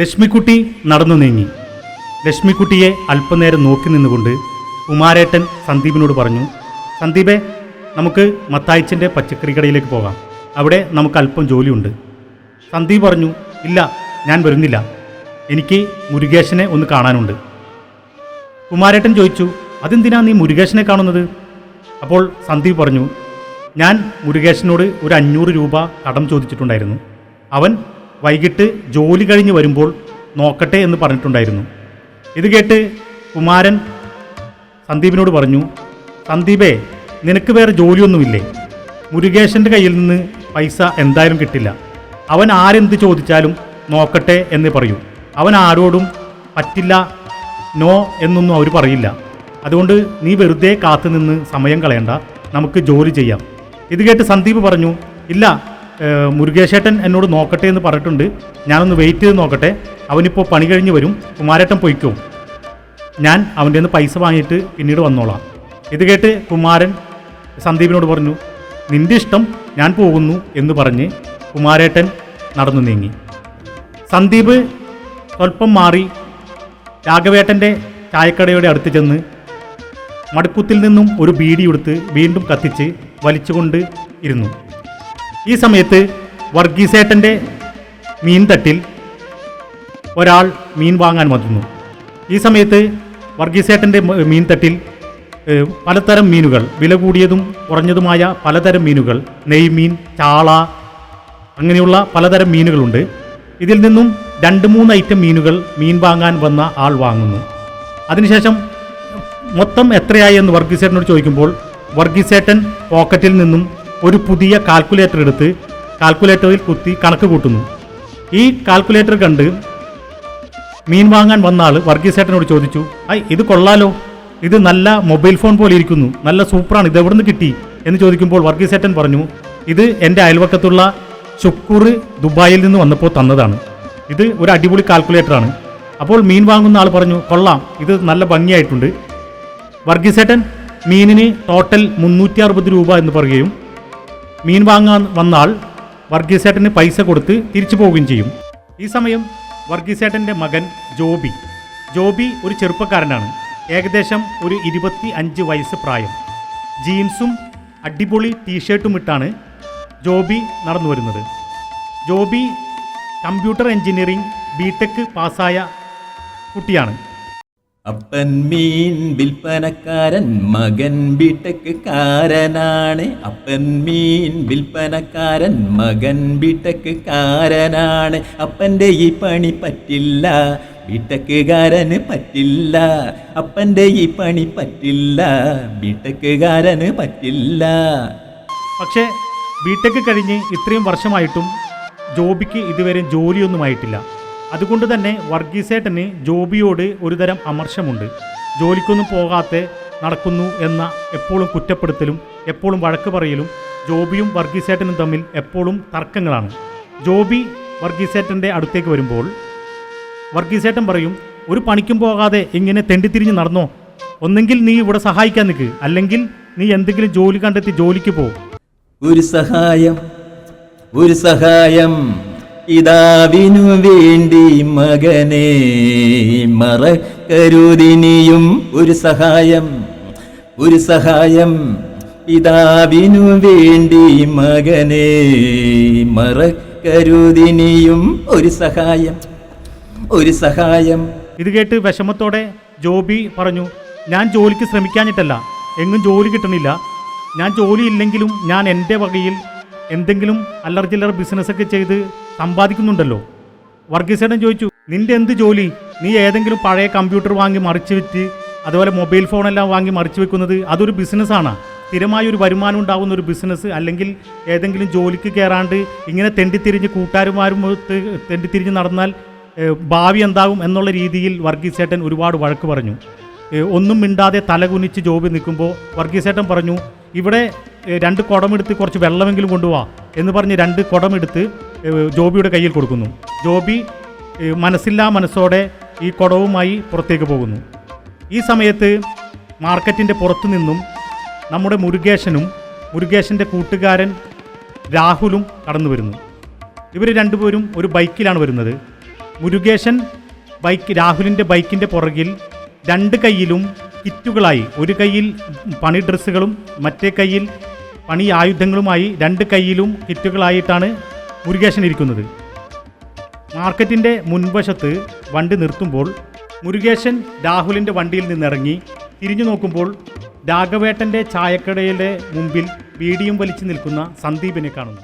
ലക്ഷ്മിക്കുട്ടി നടന്നു നീങ്ങി. ലക്ഷ്മിക്കുട്ടിയെ അല്പനേരം നോക്കി നിന്നുകൊണ്ട് കുമാരേട്ടൻ സന്ദീപിനോട് പറഞ്ഞു സന്ദീപെ നമുക്ക് മത്തായിച്ചന്റെ പച്ചക്കറി കടയിലേക്ക് പോകാം. അവിടെ നമുക്ക് അല്പം ജോലിയുണ്ട്. സന്ദീപ് പറഞ്ഞു ഇല്ല ഞാൻ വരുന്നില്ല. എനിക്ക് മുരുകേശനെ ഒന്ന് കാണാനുണ്ട്. കുമാരേട്ടൻ ചോദിച്ചു അതെന്തിനാ നീ മുരുകേശനെ കാണുന്നത്? അപ്പോൾ സന്ദീപ് പറഞ്ഞു ഞാൻ മുരുകേശനോട് ഒരു അഞ്ഞൂറ് രൂപ കടം ചോദിച്ചിട്ടുണ്ടായിരുന്നു. അവൻ വൈകിട്ട് ജോലി കഴിഞ്ഞ് വരുമ്പോൾ നോക്കട്ടെ എന്ന് പറഞ്ഞിട്ടുണ്ടായിരുന്നു. ഇത് കേട്ട് കുമാരൻ സന്ദീപിനോട് പറഞ്ഞു സന്ദീപേ നിനക്ക് വേറെ ജോലിയൊന്നുമില്ലേ? മുരുകേശന്റെ കയ്യിൽ നിന്ന് പൈസ എന്തായാലും കിട്ടില്ല. അവൻ ആരെന്ത് ചോദിച്ചാലും നോക്കട്ടെ എന്ന് പറയൂ. അവൻ ആരോടും പറ്റില്ല നോ എന്നൊന്നും അവർ പറയില്ല. അതുകൊണ്ട് നീ വെറുതെ കാത്തുനിന്ന് സമയം കളയണ്ട. നമുക്ക് ജോലി ചെയ്യാം. ഇത് കേട്ട് സന്ദീപ് പറഞ്ഞു ഇല്ല മുരുകേശേട്ടൻ എന്നോട് നോക്കട്ടെ എന്ന് പറഞ്ഞിട്ടുണ്ട്. ഞാനൊന്ന് വെയിറ്റ് ചെയ്ത് നോക്കട്ടെ. അവനിപ്പോൾ പണി കഴിഞ്ഞ് വരും. കുമാരേട്ടൻ പൊയ്ക്കും. ഞാൻ അവന്റെ നിന്ന് പൈസ വാങ്ങിയിട്ട് പിന്നീട് വന്നോളാം. ഇത് കേട്ട് കുമാരൻ സന്ദീപിനോട് പറഞ്ഞു നിന്റെ ഇഷ്ടം ഞാൻ പോകുന്നു എന്ന് പറഞ്ഞ് കുമാരേട്ടൻ നടന്നു നീങ്ങി. സന്ദീപ് സ്വല്പം മാറി രാഘവേട്ടന്റെ ചായക്കടയുടെ അടുത്ത് ചെന്ന് മടുക്കുത്തിൽ നിന്നും ഒരു ബീഡി എടുത്ത് വീണ്ടും കത്തിച്ച് വലിച്ചുകൊണ്ട് ഇരുന്നു. ഈ സമയത്ത് വർഗീസേട്ടന്റെ മീൻ തട്ടിൽ ഒരാൾ മീൻ വാങ്ങാൻ വന്നു. ഈ സമയത്ത് വർഗീസേട്ടന്റെ മ- മീൻ തട്ടിൽ പലതരം മീനുകൾ വില കൂടിയതും കുറഞ്ഞതുമായ പലതരം മീനുകൾ നെയ്മീൻ ചാള അങ്ങനെയുള്ള പലതരം മീനുകളുണ്ട്. ഇതിൽ നിന്നും രണ്ട് മൂന്ന് ഐറ്റം മീനുകൾ മീൻ വാങ്ങാൻ വന്ന ആൾ വാങ്ങുന്നു. അതിനുശേഷം മൊത്തം എത്രയായി എന്ന് വർഗീസേട്ടനോട് ചോദിക്കുമ്പോൾ വർഗീസേട്ടൻ പോക്കറ്റിൽ നിന്നും ഒരു പുതിയ കാൽക്കുലേറ്റർ എടുത്ത് കാൽക്കുലേറ്ററിൽ കുത്തി കണക്ക് കൂട്ടുന്നു. ഈ കാൽക്കുലേറ്റർ കണ്ട് മീൻ വാങ്ങാൻ വന്ന ആൾ വർഗീസേട്ടനോട് ചോദിച്ചു ഐ ഇത് കൊള്ളാലോ? ഇത് നല്ല മൊബൈൽ ഫോൺ പോലെ ഇരിക്കുന്നു. നല്ല സൂപ്പറാണ്. ഇത് എവിടുന്ന് കിട്ടി? എന്ന് ചോദിക്കുമ്പോൾ വർഗീസേട്ടൻ പറഞ്ഞു ഇത് എന്റെ അയൽവക്കത്തുള്ള ഷുക്കൂർ ദുബായിൽ നിന്ന് വന്നപ്പോൾ തന്നതാണ്. ഇത് ഒരു അടിപൊളി കാൽക്കുലേറ്ററാണ് അപ്പോൾ മീൻ വാങ്ങുന്ന ആൾ പറഞ്ഞു കൊള്ളാം. ഇത് നല്ല ഭംഗിയായിട്ടുണ്ട്. വർഗീസേട്ടൻ മീനിന് ടോട്ടൽ മുന്നൂറ്റി അറുപത് രൂപ എന്ന് പറയുകയും മീൻ വാങ്ങാൻ വന്നാൽ വർഗീസേട്ടന് പൈസ കൊടുത്ത് തിരിച്ചു പോവുകയും ചെയ്യും. ഈ സമയം വർഗീസേട്ടന്റെ മകൻ ജോബി. ജോബി ഒരു ചെറുപ്പക്കാരനാണ്. ഏകദേശം ഒരു ഇരുപത്തി അഞ്ച് വയസ്സ് പ്രായം. ജീൻസും അടിപൊളി ടീഷർട്ടും ഇട്ടാണ് ജോബി നടന്നു വരുന്നത്. Joby computer engineering B tech പാസ്സായ കുട്ടിയാണ്. അപ്പൻ മീൻ വിൽപ്പനക്കാരൻ മകൻ ബിടെക് കാരനാണ്. അപ്പൻ മീൻ വിൽപ്പനക്കാരൻ മകൻ ബിടെക് കാരനാണ്. അപ്പന്റെ ഈ പണി പറ്റില്ല ബിടെക്കുകാരന് പറ്റില്ല. അപ്പന്റെ ഈ പണി പറ്റില്ല ബിടെക്കുകാരന് പറ്റില്ല. പക്ഷേ ബിടെക് കഴിഞ്ഞ് ഇത്രയും വർഷമായിട്ടും ജോബിക്ക് ഇതുവരെ ജോലിയൊന്നുമായിട്ടില്ല അതുകൊണ്ട് തന്നെ വർഗീസേട്ടന് ജോബിയോട് ഒരുതരം അമർഷമുണ്ട് ജോലിക്കൊന്നും പോകാതെ നടക്കുന്നു എന്ന എപ്പോഴും കുറ്റപ്പെടുത്തലും എപ്പോഴും വഴക്ക് പറയലും ജോബിയും വർഗീസേട്ടനും തമ്മിൽ എപ്പോഴും തർക്കങ്ങളാണ്. ജോബി വർഗീസേട്ടന്റെ അടുത്തേക്ക് വരുമ്പോൾ വർഗീസേട്ടൻ പറയും ഒരു പണിക്കും പോകാതെ ഇങ്ങനെ തെണ്ടിത്തിരിഞ്ഞ് നടന്നോ? ഒന്നെങ്കിൽ നീ ഇവിടെ സഹായിക്കാൻ നിൽക്ക്. അല്ലെങ്കിൽ നീ എന്തെങ്കിലും ജോലി കണ്ടെത്തി ജോലിക്ക് പോ. ഒരു സഹായം ഒരു സഹായം. പിതാവിനു വേണ്ടി മകനെ മറക്കരുതിനിയും ഒരു സഹായം ഒരു സഹായം. പിതാവിനു വേണ്ടി മകനെ മറക്കരുതിനിയും ഒരു സഹായം ഒരു സഹായം. ഇത് കേട്ട് വിഷമത്തോടെ ജോബി പറഞ്ഞു ഞാൻ ജോലിക്ക് ശ്രമിക്കാനിട്ടല്ല എങ്ങും ജോലി കിട്ടണില്ല. ഞാൻ ജോലി ഇല്ലെങ്കിലും ഞാൻ എന്റെ വകയിൽ എന്തെങ്കിലും അല്ലറ ചില്ലറ ബിസിനസ്സൊക്കെ ചെയ്ത് സമ്പാദിക്കുന്നുണ്ടല്ലോ. വർഗീസേടൻ ചോദിച്ചു നിന്റെ എന്ത് ജോലി? നീ ഏതെങ്കിലും പഴയ കമ്പ്യൂട്ടർ വാങ്ങി മറിച്ച് വിറ്റ് അതുപോലെ മൊബൈൽ ഫോണെല്ലാം വാങ്ങി മറിച്ച് വെക്കുന്നത് അതൊരു ബിസിനസ്സാണ് സ്ഥിരമായ ഒരു വരുമാനം ഉണ്ടാകുന്ന ഒരു ബിസിനസ് അല്ലെങ്കിൽ ഏതെങ്കിലും ജോലിക്ക് കയറാണ്ട് ഇങ്ങനെ തെണ്ടിത്തിരിഞ്ഞ് കൂട്ടുകാരുമാരും തെണ്ടിത്തിരിഞ്ഞ് നടന്നാൽ ഭാവി എന്താകും എന്നുള്ള രീതിയിൽ വർഗീസേട്ടൻ ഒരുപാട് വഴക്ക് പറഞ്ഞു. ഒന്നും മിണ്ടാതെ തലകുനിച്ച് ജോബി നിൽക്കുമ്പോൾ വർഗീസേട്ടൻ പറഞ്ഞു ഇവിടെ രണ്ട് കുടമെടുത്ത് കുറച്ച് വെള്ളമെങ്കിലും കൊണ്ടുപോവാ എന്ന് പറഞ്ഞ് രണ്ട് കുടമെടുത്ത് ജോബിയുടെ കയ്യിൽ കൊടുക്കുന്നു. ജോബി മനസ്സില്ലാ മനസ്സോടെ ഈ കുടവുമായി പുറത്തേക്ക് പോകുന്നു. ഈ സമയത്ത് മാർക്കറ്റിന്റെ പുറത്തു നിന്നും നമ്മുടെ മുരുകേശനും മുരുകേശന്റെ കൂട്ടുകാരൻ രാഹുലും കടന്നു വരുന്നു. ഇവർ രണ്ടുപേരും ഒരു ബൈക്കിലാണ് വരുന്നത്. മുരുകേശൻ ബൈക്ക് രാഹുലിന്റെ ബൈക്കിന്റെ പുറകിൽ രണ്ട് കൈയിലും കിറ്റുകളായി ഒരു കയ്യിൽ പണി ഡ്രസ്സുകളും മറ്റേ കയ്യിൽ പണി ആയുധങ്ങളുമായി രണ്ട് കൈയിലും കിറ്റുകളായിട്ടാണ് മുരുകേശൻ ഇരിക്കുന്നത്. മാർക്കറ്റിന്റെ മുൻവശത്ത് വണ്ടി നിർത്തുമ്പോൾ മുരുകേശൻ രാഹുലിന്റെ വണ്ടിയിൽ നിന്നിറങ്ങി തിരിഞ്ഞു നോക്കുമ്പോൾ രാഘവേട്ടന്റെ ചായക്കടയുടെ മുമ്പിൽ വീടിയും വലിച്ചു നിൽക്കുന്ന സന്ദീപിനെ കാണുന്നു.